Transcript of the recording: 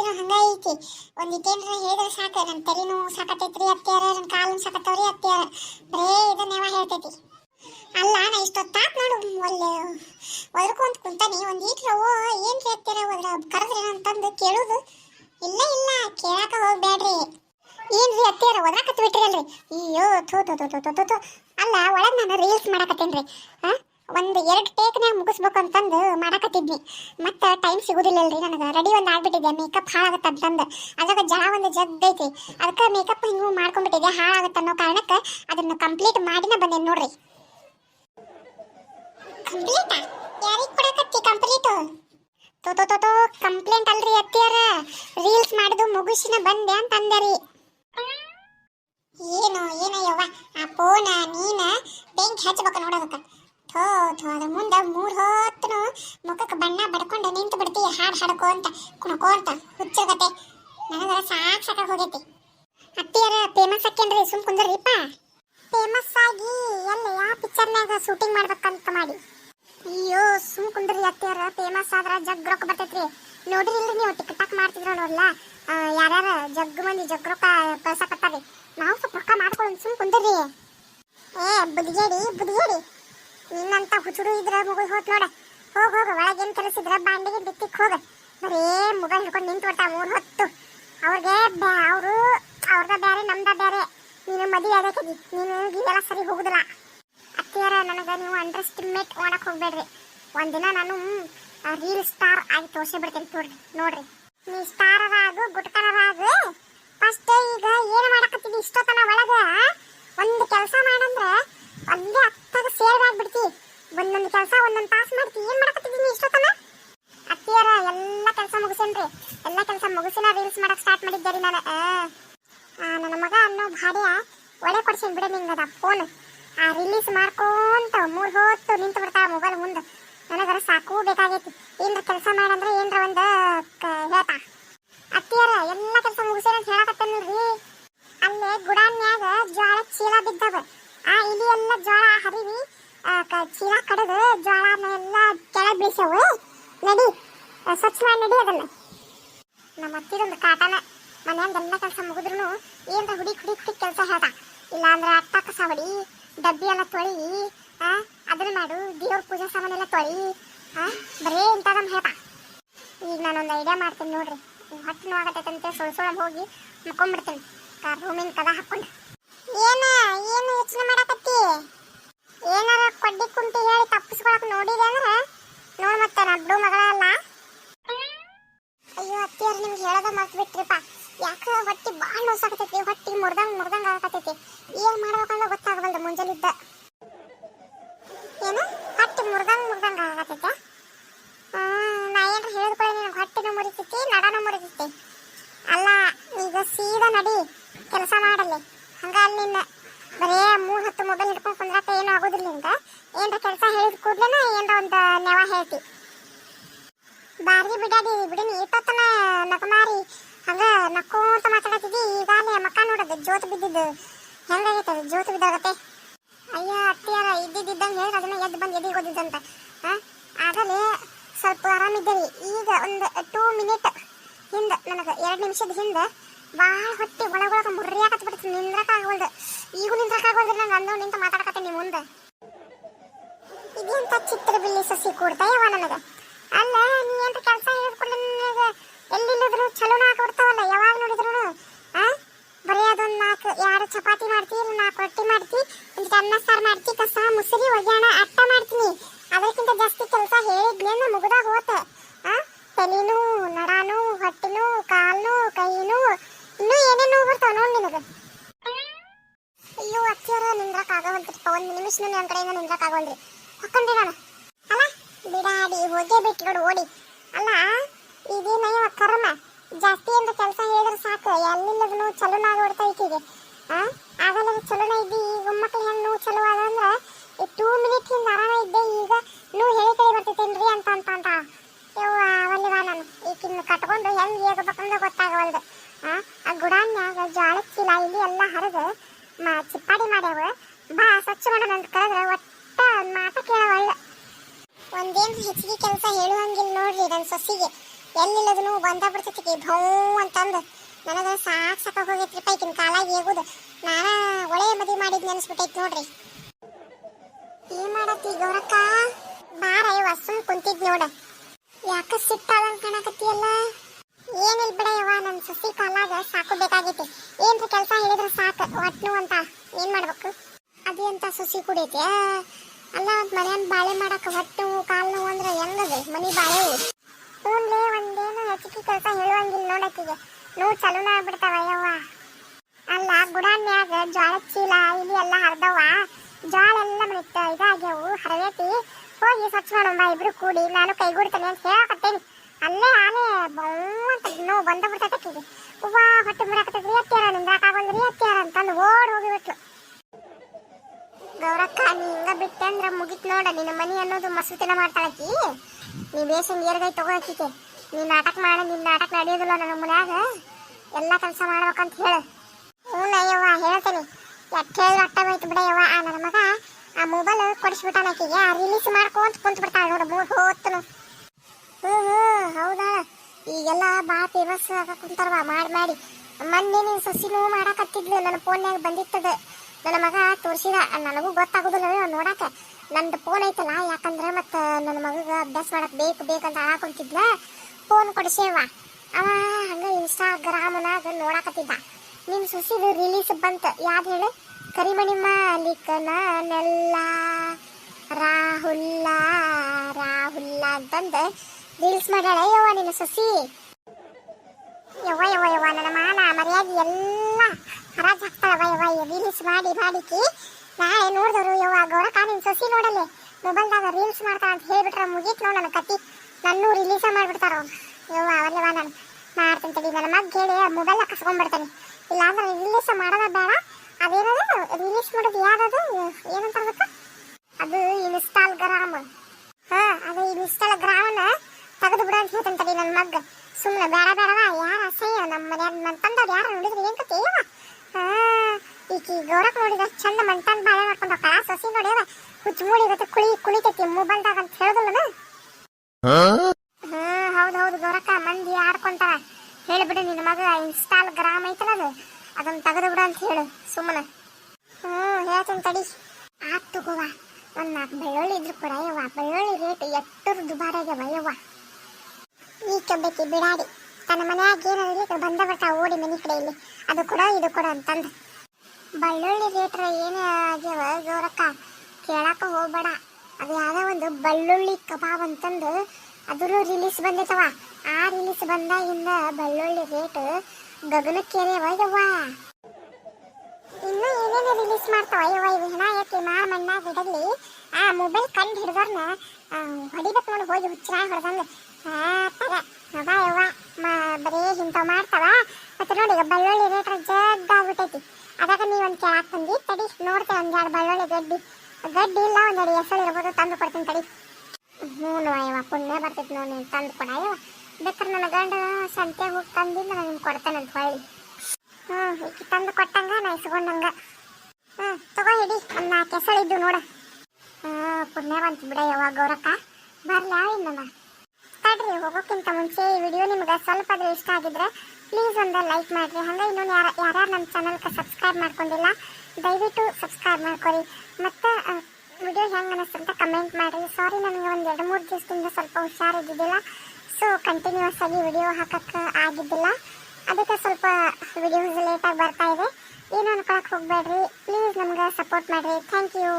ಇದು ನಮ್ಮ ಸೊಸಿನ ಹಂಗ ಐತಿ ಒಂದಿಟ್ಟೇನ್ರ ಹೇಳಿದ್ರೆ ಸಾಕು ನನ್ನ ತಲೆನೂ ಸಾಕತೈತ್ರಿ ಅತ್ತಿಯಾರ ನನ್ನ ಕಾಲು ಸಾಕತ್ತವ್ರಿ ಅತ್ತಿಯಾರ. ಬರೇ ಇದನ್ನೇವ ಹೇಳ್ತೈತಿ? ಅಲ್ಲ, ನಾ ಇಷ್ಟೊತ್ತಾತ್ ನೋಡು, ಒಲ್ಲೆ, ಒದ್ರಕೊಂತ ಕುಂತಾನಿ, ಒಂದ್ ಈಟ್ರವು ಏನ್ ರೀ ಅತ್ಯಾರ ಹೋದ್ರ ಕರೆದ್ರಿ ಅಂತಂದು ಕೇಳುದು? ಇಲ್ಲ ಇಲ್ಲ, ಕೇಳಾಕ ಹೋಗ್ಬೇಡ್ರಿ ಏನ್ರಿ ಅತ್ತಿಯರ ಒದ್ರಾಕತ್ ಬಿಟ್ರಲ್ರಿ ಅಯ್ಯೋ, ಥೂ ಥೂ ಥೂ ಥೂ ಥೂ ಥೂ ಥೂ. ಅಲ್ಲ, ಒಳಗ್ ನಾನು ರೀಲ್ಸ್ ಮಾಡಾಕತ್ತೇನ್ರಿ. ಹಾ ಒಂದು ಎರಡು ಟೇಕ್ನ್ಯಾಗ ಮುಗಿಸ್ಬೇಕು ಅಂತಂದು ಮಾಡಕತ್ತಿದ್ನಿ. ಮತ್ತೆ ಟೈಮ್ ಸಿಗುದಿಲ್ಲಲ್ರಿ ನನಗೆ. ರೆಡಿ ಒಂದು ಆಗ್ಬಿಟ್ಟಿದೆ ಮೇಕಪ್ ಹಾಳಾಗತ್ತೆ ಅಂತಂದು. ಅದಕ್ಕೆ ಜನ ಒಂದು ಜಗ್ಗೈತಿ ಅದಕ್ಕೆ ಮೇಕಪ್ ಹಿಂಗೆ ಮಾಡ್ಕೊಂಡ್ಬಿಟ್ಟಿದೆ ಹಾಳಾಗುತ್ತೆ ಅನ್ನೋ ಕಾರಣಕ್ಕೆ ಅದನ್ನು ಕಂಪ್ಲೀಟ್ ಮಾಡಿನ ಬಂದೇನು ನೋಡ್ರಿ. ಕಂಪ್ಲೀಟಾ ಯಾರಿಗೆ ಕೊಡಕತ್ತಿ ಕಂಪ್ಲೀಟು ತೋ ತೋ ತೋ ತೋ ಕಂಪ್ಲೇಂಟ್ ಅಲ್ರಿ ಅತ್ತಿಯಾರ. ರೀಲ್ಸ್ ಮಾಡಿದು ಮುಗಿಸಿನ ಬಂದೆ ಅಂತ ಅಂದರಿ ಏನು, ಏನಯ್ಯವ್ವ? ಯವ್ವ ಆ ಫೋನ ನೀನ ಬೆಂಕಿ ಹಚ್ಚಬೇಕು ನೋಡೋದಕ್ಕೆ ಥೋ ಥೋ ಮುಂದೆ ಮೂರು ಹೊತ್ತು ಮುಖಕ್ಕೆ ಬಣ್ಣ ಬಡ್ಕೊಂಡು ನಿಂತು ಬಿಡ್ತೀವಿ ಹಾಡು ಹಾಡ್ಕೋ ಅಂತ, ಕುಣ್ಕೋ ಅಂತ ಹುಚ್ಚಗತೆ. ನನಗರ ಸಾಕ್ ಸಾಕಾಗಿ ಹೋಗೈತಿ. ಅತ್ತಿಯರ ಫೇಮಸ್ ಹಾಕೇನ್ರಿ ಸುಮ್ ಕುಂದ್ರಿಪ್ಪ ಫೇಮಸ್ ಆಗಿ ಎಲ್ಲ, ಯಾವ ಪಿಕ್ಚರ್ನಾಗ ಶೂಟಿಂಗ್ ಮಾಡ್ಬೇಕಂತ ಮಾಡಿ. ಅಯ್ಯೋ, ಸುಮ್ ಕುಂದ್ರಿ ಅತ್ತಿಯರ ಫೇಮಸ್ ಆದ್ರ ಜಗ್ ರೊಕ್ಕ ಬರ್ತೈತ್ರಿ. ನೋಡ್ರಿ ಇಲ್ರಿ ನೀವು ಟಿಕ್ ಟಾಕ್ ಮಾಡ್ತಿದ್ರ ನೋಡ್ಲ. ಯಾರ್ಯಾರ ಜಗ್ ಮಂದಿ ಜಗ್ ರೊಕ್ಕ ಕಳ್ಸಕತ್ತಾರಿ ನಾವು ಸ್ವಲ್ಪ ರೊಕ್ಕ ಮಾಡ್ಕೊಳ್ಳಿ ಸುಮ್ ಕುಂದ್ರಿ. ಏ ಬುದ್ಗೇಡಿ ಬುದ್ಗೇಡಿ ನಿನ್ನಂತ ಹುಚ್ಚುಡು ಇದ್ರ ಮುಗಿದು ಹೋತ್ ನೋಡ. ಹೋಗ್, ಹೋಗ, ಒಳಗೇನ್ ಕೆಲಸಿದ್ರ ಬಾಂಡಿಗೆ ಬಿತ್ತಿಕ್ ಹೋಗ. ಬರೇ ಮುಗ ಹಿಡ್ಕೊಂಡು ನಿಂತು ಬಿಡ್ತಾ ಮೂರ್ ಹೊತ್ತು. ಅವ್ರಿಗೆ ಅವರು, ಅವ್ರದ ಬೇರೆ ನಮ್ದ ಬೇರೆ ನೀನು ಮದುವೆ ಅದಕ್ಕೆ ನೀನು ಈಗೆಲ್ಲ ಸರಿ ಹೋಗುದಿಲ್ಲ. ಅತ್ತಿಯರ, ನನಗ ನೀವು ಅಂಡರ್ ಎಸ್ಟಿಮೇಟ್ ಮಾಡಕ್ ಹೋಗ್ಬೇಡ್ರಿ. ಒಂದಿನ ನಾನು ರೀಲ್ ಸ್ಟಾರ್ ಆಗಿ ತೋರಿಸಿ ಬಿಡ್ತೀನಿ ನೋಡ್ರಿ. ನೀ ಸ್ಟಾರ್ ಆಗು ಗುಟ್ಕರ ಆಗು ಫಸ್ಟ್ ಈಗ ಏನು ಮಾಡಕತ್ತಿದ್ದಿ ಇಷ್ಟೊತ್ತನ ಒಳಗ ಒಂದು ಕೆಲಸ ಮಾಡಂದ್ರ ಒಂದೇ ಹತ್ತಾಗ ಸೇರ್ದಾಗ್ಬಿಡ್ತಿ ಒಂದೊಂದು ಕೆಲಸ ಒಂದೊಂದು ತಾಸು ಮಾಡ್ತಿ ಏನ್ ಮಾಡಕತ್ತಿದ್ದೀನಿ ಇಷ್ಟೊತ್ತನ ಅತ್ತಿಯರ ಎಲ್ಲ ಕೆಲಸ ಮುಗಿಸೇನ್ರಿ ಎಲ್ಲ ಕೆಲಸ ಮುಗಿಸಿನ ರೀಲ್ಸ್ ಮಾಡಕ್ ಸ್ಟಾರ್ಟ್ ಮಾಡಿದ್ದೆ ರೀ ನಾನು ಆ, ಆ, ನನ್ನ ಮಗ ಅನ್ನೋ ಭಾಡ್ಯ ಒಳ್ಳೆ ಕೊಡ್ಸೇನ್ ಬಿಡ ನಿಂಗದ ಫೋನ್ ಆ ರಿಲೀಸ್ ಮಾಡ್ಕೊಂತ ಮೂರ್ ಹೊತ್ತು ನಿಂತು ಬಿಡ್ತಾವ ಮೊಬೈಲ್ ಮುಂದೆ. ನನಗರ ಸಾಕು ಬೇಕಾಗೈತಿ. ಏನ್ರ ಕೆಲಸ ಮಾಡಂದ್ರೆ ಏನ್ರ ಒಂದ ಹೇಳ್ತಾ. ಅತ್ತಿಯರ ಎಲ್ಲ ಕೆಲಸ ಮುಗಿಸೇನ ಅಂತ ಹೇಳಕತ್ತೇನ್ರಿ ಅಲ್ಲೇ ಗುಡಾನ್ಯಾಗ ಜ್ವಾಳ ಚೀಲ ಬಿದ್ದವ. ಆ ಇಲಿ ಎಲ್ಲ ಜ್ವಾಳ ಹರಿವಿ ಚೀಲ ಕಡದು ಜ್ವಾಳನ ಎಲ್ಲ ಕೆಳ ಬೀಳ್ಸವು ನಡಿ ಸ್ವಚ್ಛ ಮಾಡಿ ನಡಿ ಅದನ್ನ. ನಮ್ಮ ಅತ್ತಿದೊಂದು ಕಾಟನ ಮನ್ಯಾಂದೆಲ್ಲ ಕೆಲಸ ಮುಗಿದ್ರು ಏನ್ರ ಹುಡಿ ಹುಡಿ ಹುಡಿ ಕೆಲಸ ಹೇಳ್ತಾ. ಇಲ್ಲ ಅಂದ್ರೆ ಅಟ್ಟ ಕಸ ಹೊಡಿ, ಡಬ್ಬಿ ಎಲ್ಲ ತೊಳಿ ಅದನ್ನ ಮಾಡು, ದೇವ್ರ ಪೂಜೆ ಸಾಮಾನೆಲ್ಲ ತೊಳಿ, ಆ ಇಂಥ ನಮ್ಮ ಹೇಳ್ತಾ ಈಗ ನಾನೊಂದು ಐಡಿಯಾ ಮಾಡ್ತೀನಿ ನೋಡ್ರಿ. ಹೊಟ್ಟೆ ನೋವಾಗತ್ತೈತಂತೆ ಸುಳ್ ಸುಳ ಹೋಗಿ ಮುಕ್ಕೊಂಡ್ಬಿಡ್ತೀನಿ ರೂಮಿನ ಕದ ಹಾಕೊಂಡು ಏನು ಏನು ಯೋಚನೆ ಮಾಡಕತ್ತಿ? ಏನಾರ ಕೊಡ್ಡಿ ಕುಂಟಿ ಹೇಳಿ ತಪ್ಪಿಸ್ಕೊಳಕ್ ನೋಡಿದೆ ಅಂದ್ರೆ ನೋಡ್ ಮತ್ತೆ ನಡ್ಡು ಮಗಳ ಅಲ್ಲ. ಅಯ್ಯೋ ಅತ್ತಿಯವ್ರು, ನಿಮ್ಗೆ ಹೇಳೋದ ಮರ್ತು ಬಿಟ್ರಿಪ್ಪ. ಯಾಕ ಹೊಟ್ಟೆ ಭಾಳ ನೋಸಾಕತೈತಿ ಹೊಟ್ಟೆ ಮುರ್ದಂಗ್ ಮುರ್ದಂಗ್ ಆಗಕತೈತಿ ಏನ್ ಮಾಡ್ಬೇಕಂತ ಗೊತ್ತಾಗವಲ್ದು, ಮುಂಜಾನಿದ್ದ. ಏನು? ಹೊಟ್ಟಿ ಮುರ್ದಂಗ್ ಮುರ್ದಂಗ್ ಆಗಕತೈತೆ ಹ್ಮ್, ನಾ ಏನ್ರ ಹೇಳಿದ್ಕೊಳ್ಳಿ ನಿನಗೆ. ಹೊಟ್ಟಿನೂ ಮುರಿತೈತಿ, ನಡನೂ ಮುರಿತೈತಿ. ಅಲ್ಲ, ಈಗ ಸೀದಾ ನಡಿ, ಕೆಲಸ ಮಾಡಲ್ಲಿ ಹಂಗ ಅಲ್ಲಿ ನಿನ್ನ ಬರೇ ಮೂರ್ ಹತ್ತು ಮೊಬೈಲ್ ಹಿಡ್ಕೊಂಡು ಕುಂದ್ರಾಕ ಏನು ಆಗೋದಿಲ್ಲ ನಿಂಗ ಏನ್ರ ಕೆಲಸ ಹೇಳಿದ ಕೂಡ್ಲೇನ ಏನ್ರ ಒಂದು ನೆವ ಹೇಳ್ತಿ. ಬಾರಿ ಬಿಡಾಡಿ ಬಿಡಿನಿ, ಇಟ್ಟತನ ನಕಮಾರಿ ಹಂಗ ನಕ್ಕೋಂತ ಮಾತಾಡತ್ತಿದ್ದಿ ಈಗಾನೇ ಮಕ್ಕ ನೋಡದು ಜೋತ್ ಬಿದ್ದಿದ್ದು. ಹೆಂಗಾಗೈತೆ ಅದು ಜೋತ್ ಬಿದ್ದಾಗತ್ತೆ. ಅಯ್ಯ, ಅತ್ತಿಯಾರ, ಇದ್ದಿದ್ದಂಗೆ ಹೇಳಿ ಅದನ್ನ ಎದ್ದು ಬಂದು ಎದಿಗೆ ಓದಿದ್ದಂತ ಆಗಲೇ ಸ್ವಲ್ಪ ಆರಾಮಿದ್ದೇವೆ ಈಗ ಒಂದು ಟೂ ಮಿನಿಟ್ ಹಿಂದೆ, ನನಗೆ ಎರಡು ನಿಮಿಷದ ಹಿಂದೆ ಭಾಳ ಹೊಟ್ಟೆ ಒಳಗೊಳಗೆ ಮುರಿಯಾಕತ್ಬಿಡ್ತು ನಿಂದ್ರಕ್ಕಾಗವಲ್ದು ಈಗೂ ನಿಂದ್ರಕ್ಕಾಗವಲ್ದು ನಂಗೆ ಅಂದವ್ ನಿಂತು ಮಾತಾಡಕತ್ತೀನಿ ಮುಂದೆ. ಇದೆಂತ ಚಿತ್ರ ಬಿಲ್ಲಿ ಸಸಿ ಕೂಡ್ತಾ ನನಗೆ? ಅಲ್ಲ, ನೀ ಅಂತ ಕೆಲಸ ಹೇಳಿದ್ಕೊಂಡು ನನಗೆ? ಎಲ್ಲಿಲ್ಲದ್ರು ಚಲೋನ ಹಾಕೊಡ್ತಾವಲ್ಲ ಯಾವಾಗ ನೋಡಿದ್ರು ಬರೀ ಅದೊಂದು ನಾಲ್ಕು ಎರಡು ಚಪಾತಿ ಮಾಡ್ತೀನಿ ಇಲ್ಲ ನಾಲ್ಕು ರೊಟ್ಟಿ ಮಾಡ್ತೀನಿ ಒಂದು ಅನ್ನ, ಸಾರು ಮಾಡ್ತಿ ಕಸ, ಮುಸುರಿ, ಒಗ್ಯಾಣ, ಅಟ್ಟ ಮಾಡ್ತೀನಿ. ಅದಕ್ಕಿಂತ ಜಾಸ್ತಿ ಕೆಲಸ ಹೇಳಿದ್ನೇನು ಮುಗ್ದ ಹೋತ. ತಲೆನೂ, ನಡಾನು, ಹೊಟ್ಟಿನೂ, ಕಾಲ್ನು, ಕೈನು, ಇನ್ನೂ ಏನೇನು ಬರ್ತಾವ ನೋಡಿ ನಿನಗೆ? ಅಯ್ಯೋ ಅತ್ತಿಯರ ನಿಂದ್ರಕ್ ಆಗವಲ್ರಿಪ್ಪ ಒಂದು ನಿಮಿಷ ನನ್ನ ಕಡೆಯಿಂದ ನಿಂದ್ರಕ್ ಆಗವಲ್ರಿ ಹೊಕ್ಕಂಡ್ರಿ ನಾನು. ಅಲ್ಲ, ಬಿಡಾಡಿ, ಹೋಗೇ ನೋಡು ಓಡಿ. ಅಲ್ಲ ಇದೇನಯ್ಯ ಕರ್ಮ? ಜಾಸ್ತಿ ಏನ್ರ ಕೆಲಸ ಹೇಳಿದ್ರೆ ಸಾಕು. ಎಲ್ಲಿಲ್ಲದನು ಚಲೋನ ಆಗೋಡ್ತಾ ಈಕಿಗೆ ಆಗಲ್ಲ ಚಲೋನ ಇದ್ದಿ. ಈಗ ಮಕ್ಳು ಹೆಂಗ್ ನೋವು ಚಲೋ ಅದಂದ್ರೆ ಈ ಟೂ ಮಿನಿಟ್ ಹಿಂದ ಆರಾಮ ಇದ್ದೆ. ಈಗ ನೀವು ಹೇಳಿ ಕೈ ಬರ್ತೈತೇನ್ರಿ ಅಂತ ಅಂತ ಅಂತ. ಯವ್ವ ಅವಲ್ಲಿವ ನಾನು. ಈಕಿನ್ನ ಕಟ್ಕೊಂಡು ಹೆಂಗ್ ಏಗಬೇಕಂದ್ರೆ ಗೊತ್ತಾಗವಲ್ದು. ಆ? ಗುಡಾನ್ಯಾಗ ಜ್ವಾಳದ ಚೀಲ ಇಲ್ಲಿ ಎಲ್ಲ ಹರಿದು ಮಾ ಚಿಪ್ಪಾಡಿ ಮಾಡ್ಯಾವ. ಬಾ, ಸ್ವಚ್ಛ ಮಾಡೋದಂತ ಕರೆದ್ರೆ ಒಟ್ಟ ಮಾತ ಕೇಳವಲ್ಲ ಒಂದೇನು ಹೆಚ್ಚಿಗೆ ಕೆಲಸ ಹೇಳುವಂಗಿಲ್ಲ ನೋಡ್ರಿ ನನ್ನ ಸೊಸಿಗೆ. ಎಲ್ಲಿಲ್ಲದನು ಬಂದ ಬಿಡ್ತೈತಿ ಭೌ ಅಂತಂದು. ನನಗೆ ಸಾಕು ಹೋಗೈತಿ ಹೋಗೈತ್ರಿ ಪೈಕಿನ ಕಾಲಾಗಿ ಹೇಗುದು. ನಾನ ಒಳ್ಳೆಯ ಮದುವೆ ಮಾಡಿದ್ನಿ ಅನ್ಸ್ಬಿಟ್ಟೈತಿ ನೋಡ್ರಿ. ಏನ್ ಮಾಡತ್ತಿ ಗೌರಕ್ಕ? ಬಾರ ಯವ್ವ, ಸುಮ್ ಕುಂತಿದ್ ನೋಡ. ಯಾಕ ಸಿಟ್ಟಾದಂಗ್ ಕಾಣಕತ್ತಿಯಲ್ಲ ಏನಿಲ್ ಬಿಡ ಯವ್ವ, ನನ್ ಸಸಿ ಕಾಲಾಗ ಸಾಕು ಬೇಕಾಗೈತಿ. ಏನ್ರ ಕೆಲಸ ಹೇಳಿದ್ರೆ ಸಾಕು ಒಟ್ನು ಅಂತ. ಏನ್ ಮಾಡ್ಬೇಕು? ಅದು ಅಂತ ಸುಸಿ ಕುಡೈತಿ ಅಲ್ಲ ಮನೆಯನ್ ಬಾಳೆ ಮಾಡಕ್ಕೆ ಹೊಟ್ಟು ಕಾಲು ಅಂದ್ರೆ ಹೆಂಗದು? ಮನಿ ಬಾಳೆ ಹ್ಞೂನ್ಲೇ ಒಂದೇನು ಹೆಚ್ಚಿಗೆ ಕೆಲಸ ನೋಡಕ್ಕಿಗೆ ನೋವು ಚಲೋನ ಆಗ್ಬಿಡ್ತಾವ ಅಲ್ಲ, ಗುಡಾನ್ಯಾಗ ಜ್ವಾಳದ ಚೀಲ, ಇಲ್ಲಿ ಎಲ್ಲ ಹರಿದವ ಜ್ವಾಳ ಎಲ್ಲ ಮನಿತ್ತ ಇದಾಗ್ಯವು ಹರವೇತಿ ಹೋಗಿ ಸ್ವಚ್ಛ ಮಾಡೋಣ ಇಬ್ರು ಕೂಡಿ. ನಾನು ಕೈಗೂಡ್ತೇನೆ ಅಂತ ಹೇಳಕತ್ತೇನಿ. ಅಲ್ಲೇ ಆನೆ ಬೌ ಅಂತ ನೋವು ಬಂದ ಬಿಡ್ತೈತೆ ಹೂವ ಹೊಟ್ಟೆ ಮುರಾಕತ್ತೈತ್ರಿ ಅತ್ಯಾರ ನಿಂದ್ರಾಕಾಗಲ್ರಿ ಅತ್ತಿಯಾರ ಅಂತಂದು ಓಡ್ ಹೋಗಿಬಿಟ್ಲು ಗೌರಕ್ಕ, ನೀ ಹಿಂಗ ಬಿಟ್ಟೆ ಅಂದ್ರೆ ಮುಗಿತ್ ನೋಡ. ನಿನ್ನ ಮನಿ ಅನ್ನೋದು ಮಸೂತಿನ ಮಾಡ್ತಾಳಕಿ ನೀ ಬೇಸಂಗ್ ಏರ್ಗೈ ತಗೋಕಿತೆ ನೀ ನಾಟಕ ಮಾಡ ನಿನ್ನ ನಾಟಕ ನಡೆಯೋದಿಲ್ಲ ನನ್ನ ಮನ್ಯಾಗ. ಎಲ್ಲ ಕೆಲಸ ಮಾಡ್ಬೇಕಂತ ಹೇಳು. ಹ್ಞೂ ಅಯ್ಯವ್ವ ಹೇಳ್ತೇನೆ. ಎಟ್ ಹೇಳಿದ್ರು ಅಟ್ಟ ಹೋಯ್ತು ಬಿಡ ಯವ್ವ. ಆ ನನ್ನ ಮಗ ಆ ಮೊಬೈಲ್ ಕೊಡಿಸ್ಬಿಟ್ಟಾನ ಆ ರಿಲೀಸ್ ಮಾಡ್ಕೊಂತ ಕುಂತ ಬಿಡ್ತಾಳೆ ನೋಡು ಮೂರು ಹೊತ್ತನು ಹ್ಞೂ ಹ್ಞೂ ಹೌದಾ? ಈಗೆಲ್ಲ ಭಾಳ ಫೇಮಸ್ ಆಗ ಕುಂತಾರವ ಮಾಡಿ ಮಾಡಿ. ಮೊನ್ನೆ ನೀನು ಸಸಿನೂ ಮಾಡಾಕತ್ತಿದ್ಲು. ನನ್ನ ಫೋನ್ಯಾಗ ಬಂದಿತ್ತದ. ನನ್ನ ಮಗ ತೋರಿಸಿದ. ನನಗೂ ಗೊತ್ತಾಗೋದಿಲ್ಲ ನೋಡಾಕ. ನಂದು ಫೋನ್ ಐತಲ್ಲ, ಯಾಕಂದ್ರೆ ಮತ್ತೆ ನನ್ನ ಮಗಗೆ ಅಭ್ಯಾಸ ಮಾಡಕ್ಕೆ ಬೇಕು, ಬೇಕಂತ ಹಾಕೊಂತಿದ್ಲ. ಫೋನ್ ಕೊಡಿಸೇವ ಅವ ಹಂಗ ಇನ್ಸ್ಟಾಗ್ರಾಮ್ನಾಗ ನೋಡಾಕತ್ತಿದ್ದ. ನಿನ್ನ ಸೊಸಿದು ರಿಲೀಸ್ ಬಂತ. ಯಾವ್ದು ಹೇಳು? ಕರಿಮಣಿ ಮಾಲೀಕನ ನೆಲ್ಲ ರಾಹುಲ್ಲ ರಾಹುಲ್ಲ ಅಂತಂದು ರೀಲ್ಸ್ ಮಾಡ್ಯಾಳ. ಯವ್ವ ನಿನ್ನ ಸೊಸಿ? ಯವ್ವ ಯವ್ವ ಯವ್ವ, ನನ್ನ ಮಾನ, ಮರ್ಯಾದೆ ಎಲ್ಲ ಹರಾಜ್ ಹಾಕ್ತಾಳವ ಯವ್ವ ರೀಲ್ಸ್ ಮಾಡಿ, ಮಾಡಿಕಿ. ನಾಳೆ ನೋಡಿದವರು? ಯವ್ವ ಗೌರಕ ನಿನ್ನ ಸೊಸಿ ನೋಡಲೆ. ಮೊಬೈಲ್ದಾಗ ರೀಲ್ಸ್ ಮಾಡ್ತಾಳ ಅಂತ ಹೇಳ್ಬಿಟ್ರ ಮುಗೀತು ನೋಡಿ ನನ್ನ ಕತಿ. ನನ್ನೂ ರಿಲೀಸ ಮಾಡ್ಬಿಡ್ತಾರ? ಯವ್ವ ಅವಲ್ಲವ ನಾನು ಮಾಡ್ತೀನಿ ತಡಿ. ನನ್ನ ಮಗ್ ಹೇಳಿ ಮೊಬೈಲ್ ಕಸ್ಕೊಂಡ್ಬಿಡ್ತಾನೆ. ಇಲ್ಲಾಂದ್ರೆ ರಿಲೀಸ್ ಮಾಡೋದ ಬೇಡ. ಅದೇನದು? ರಿಲೀಸ್ ಮಾಡೋದು ಯಾವ್ದದು ಏನಂತ ಅದಕ್ಕೆ ಅದು ಇನ್ಸ್ಟಾಲ್ ಗ್ರಾಮ್ ಹಾ, ಅದು ಇನ್ಸ್ಟಾಗ್ರಾಮ್ನ ತೆಗೆದು ಬಿಡ ಅಂತ ಹೇಳ್ತಾನೆ ತಡಿ ನನ್ನ ಮಗ್. ಸುಮ್ಮನೆ ಬೇಡ ಬೇಡವ ಯಾರ ಅಸಹ್ಯ? ನಮ್ಮ ಮನ್ಯಾಗ ನನ್ನ ತಂದವ್ರು ಯಾರು ನೋಡಿದ್ರೆ? ಏನು ಕತೆ ಯವ್ವ? ಹಾ, ಈಕಿ ಗೌರಕ್ ನೋಡಿದ ಚಂದ ಮಂಟನ್ ಬಾಳೆ ಮಾಡ್ಕೊಂಡು ಹೋಗ್ತಾಳ. ಸೊಸಿ ನೋಡ್ಯವ ಹುಚ್ಚ ಮೂಡಿ ಇವತ್ತು ಕುಳಿ ಕುಳಿತೈತಿ ಮೊಬೈಲ್ದಾಗ ಅಂತ ಹೇಳುದಿಲ್ಲನ? ಹ್ಮ್ ಹೌದು ಹೌದು ಗೌರಕ್ಕ, ಮಂದಿ ಆಡ್ಕೊಂತಾರ. ಹೇಳ್ಬಿಡು ನಿನ್ನ ಮಗ ಇನ್ಸ್ಟಾಲ್ ಗ್ರಾಮ್ ಐತಲ್ಲ ಅದು. ಅದನ್ನ ತೆಗೆದು ಬಿಡು ಅಂತ ಹೇಳು ಸುಮ್ಮನೆ ಹ್ಮ್, ಹೇಳ್ತೀನಿ ತಡಿ. ಆತ್ ತಗೋವ. ಒಂದ್ ನಾಲ್ಕು ಬೆಳ್ಳುಳ್ಳಿ ಇದ್ರು ಕೂಡ, ಯವ್ವ, ಬೆಳ್ಳುಳ್ಳಿ ರೇಟ್ ಎಟ್ಟರು ದುಬಾರಿ ಆಗ್ಯಾವ ಈ ಕೆಬ್ಬೆಕಿ ಬಿಡಾಡಿ. ತನ್ನ ಮನ್ಯಾಗ ಏನಾದ್ರು ಬಂದ ಬರ್ತಾ, ಓಡಿ ಮನೆ ಕಡೆ ಇಲ್ಲಿ. ಅದು ಕೂಡ, ಇದು ಕೂಡ ಅಂತಂದು. ಬೆಳ್ಳುಳ್ಳಿ ರೇಟ್ ಏನೇ ಆಗ್ಯಾವ ಗೌರಕ್ಕ, ಕೇಳಾಕ ಹೋಗ್ಬೇಡ. ಅದು ಯಾವ್ದೋ ಒಂದು ಬೆಳ್ಳುಳ್ಳಿ ಕಬಾಬ್ ಅಂತಂದು ಅದ್ರ ರಿಲೀಸ್ ಬಂದಿತ್ತವ ಆ ರಿಲೀಸ್ ಬಂದಾಗಿಂದ ಬೆಳ್ಳುಳ್ಳಿ ರೇಟ್ ಗಗನಕ್ಕೇರಿಯವ ಯವ್ವ. ಇನ್ನು ಏನೇನು ರಿಲೀಸ್ ಮಾಡ್ತಾವ, ಯವ್ವ? ಇವು ಹೆಣ ಎತ್ತಿ ಮಾ ಮಣ್ಣಾಗ ಇಡಲಿ ಆ ಮೊಬೈಲ್ ಕಂಡು ಹಿಡ್ದವ್ರನ್ನ ಹೊಡಿಬೇಕು ನೋಡಿ, ಹೋಗಿ ಹುಚ್ಚರ ಹೊಡೆದಂಗ. ತಗ ಅವ ಬರೀ ಇಂಥವು ಮಾಡ್ತಾವ. ಮತ್ತೆ ನೋಡಿ, ಈಗ ಬೆಳ್ಳುಳ್ಳಿ ರೇಟ್ ಜಗ್ಗಾಗ್ಬಿಟ್ಟೈತಿ ಅದಾಗ ನೀ ಒಂದು ಕೇಳಾಕ್ ಬಂದಿ. ತಡಿ ನೋಡ್ತೇವೆ ಒಂದು ಎರಡು ಬೆಳ್ಳುಳ್ಳಿ ಗಡ್ಡಿ ಗಡ್ಡಿ ಇಲ್ಲ ಒಂದೆರಡು ಹೆಸರು ಇರ್ಬೋದು, ತಂದು ಕೊಡ್ತೀನಿ ತಡಿ. ಹ್ಞೂ ಅಯ್ಯವ ಪುಣ್ಯ ಬರ್ತೈತಿ ನೋಡಿ ತಂದು ಕೊಡ ಅಯ್ಯವ ಬೇಕಾದ್ರೆ ನನ್ನ ಗಂಡ ಸಂತೆ ಹೋಗಿ ತಂದಿಂದ ನಾನು ನಿಮ್ಗೆ ಅಂತ ಹೊಳ್ಳಿ ಹ್ಞೂ ಈಗ ತಂದು ಕೊಟ್ಟಂಗ, ನಾ ಇಸ್ಕೊಂಡಂಗ. ಹ್ಞೂ ತಗೋ ಹಿಡಿ ಒಂದು ನಾಲ್ಕು ಇದ್ದು ನೋಡ. ಹ್ಞೂ ಪುಣ್ಯ ಬಂತು ಬಿಡ ಯಾವಾಗ ಗೌರಕ್ಕ. ಬರ್ಲಿ ಇನ್ನಮ್ಮ ತಡ್ರಿ, ಹೋಗೋಕ್ಕಿಂತ ಮುಂಚೆ ಈ ವಿಡಿಯೋ ನಿಮ್ಗೆ ಸ್ವಲ್ಪ ಆದರೂ ಇಷ್ಟ ಆಗಿದ್ರೆ ಪ್ಲೀಸ್ ಒಂದು ಲೈಕ್ ಮಾಡಿರಿ. ಹಂಗೆ ಇನ್ನೊಂದು ಯಾರು ಯಾರ್ಯಾರು ನಮ್ಮ ಚಾನಲ್ಗೆ ಸಬ್ಸ್ಕ್ರೈಬ್ ಮಾಡ್ಕೊಂಡಿಲ್ಲ ದಯವಿಟ್ಟು ಸಬ್ಸ್ಕ್ರೈಬ್ ಮಾಡ್ಕೊರಿ ಮತ್ತು ವಿಡಿಯೋ ಹೆಂಗೆ ಅನ್ನಿಸ್ತು ಅಂತ ಕಮೆಂಟ್ ಮಾಡಿರಿ. ಸಾರಿ ನನಗೆ ಒಂದು ಎರಡು ಮೂರು ದಿವಸದಿಂದ ಸ್ವಲ್ಪ ಹುಷಾರಿದ್ದಿದ್ದಿಲ್ಲ. ಸೊ ಕಂಟಿನ್ಯೂಸ್ ಆಗಿ ವಿಡಿಯೋ ಹಾಕಕ್ಕೆ ಆಗಿದ್ದಿಲ್ಲ. ಅದಕ್ಕೆ ಸ್ವಲ್ಪ ವಿಡಿಯೋಸ್ ಲೇಟಾಗಿ ಬರ್ತಾ ಇದೆ. ಏನು ಅನ್ಕೊಳಕ್ಕೆ ಹೋಗಬೇಡ್ರಿ. ಪ್ಲೀಸ್ ನಮ್ಗೆ ಸಪೋರ್ಟ್ ಮಾಡಿರಿ. Thank you